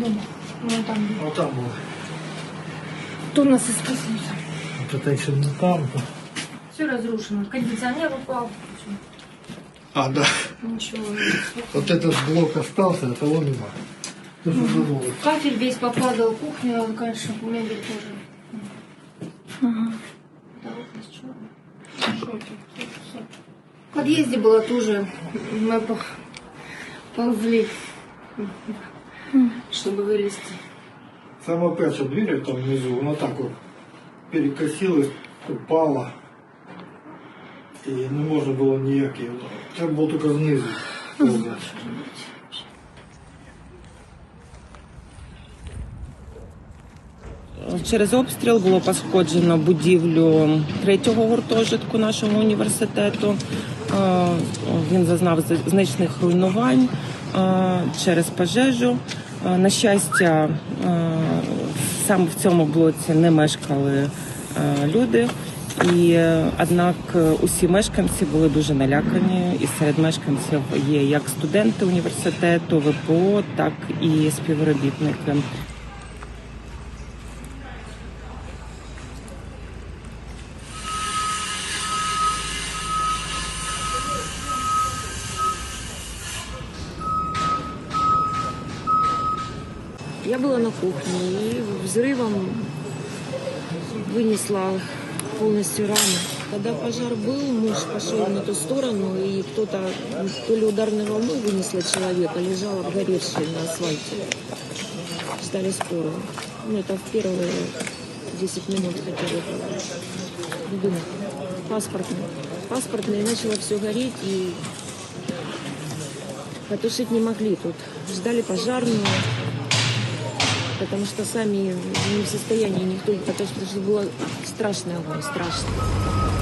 Дома. Ну, там. А там было. Кто нас и спасался? Вот это еще не там. то. Все разрушено. Кондиционер упал. Всё. А, да. Ничего. Вот этот блок остался, а того нема. Забыл. Кафель весь попадал, кухня, конечно, мебель тоже. Потолок весь чёрный. В подъезде было тоже. Мы по- ползли, чтобы вылезти. Сама пятая дверь там внизу, она так вот перекосилась, упала. І не можна було ніяк її. Треба було тільки знизу. повзати. Через обстріл було пошкоджено будівлю третього гуртожитку нашого університету. Е, Він зазнав значних руйнувань через пожежу. Е, На щастя, е, саме в цьому блоці не мешкали е, люди. І е, однак е, усі мешканці були дуже налякані, і серед мешканців є як студенти університету, ВПО, так і співробітники. Я была на кухне и взрывом вынесла полностью раму. Когда пожар был, муж пошел на ту сторону, и кто-то то ли ударной волной вынесло человека, лежал обгоревший на асфальте. Ждали скорую. Ну, это в первые 10 минут хотя бы было. Ребенок паспортный. Паспортный, и начало все гореть, и потушить не могли тут. Ждали пожарную, потому что сами не в состоянии никто, потому что было страшный огонь, страшный.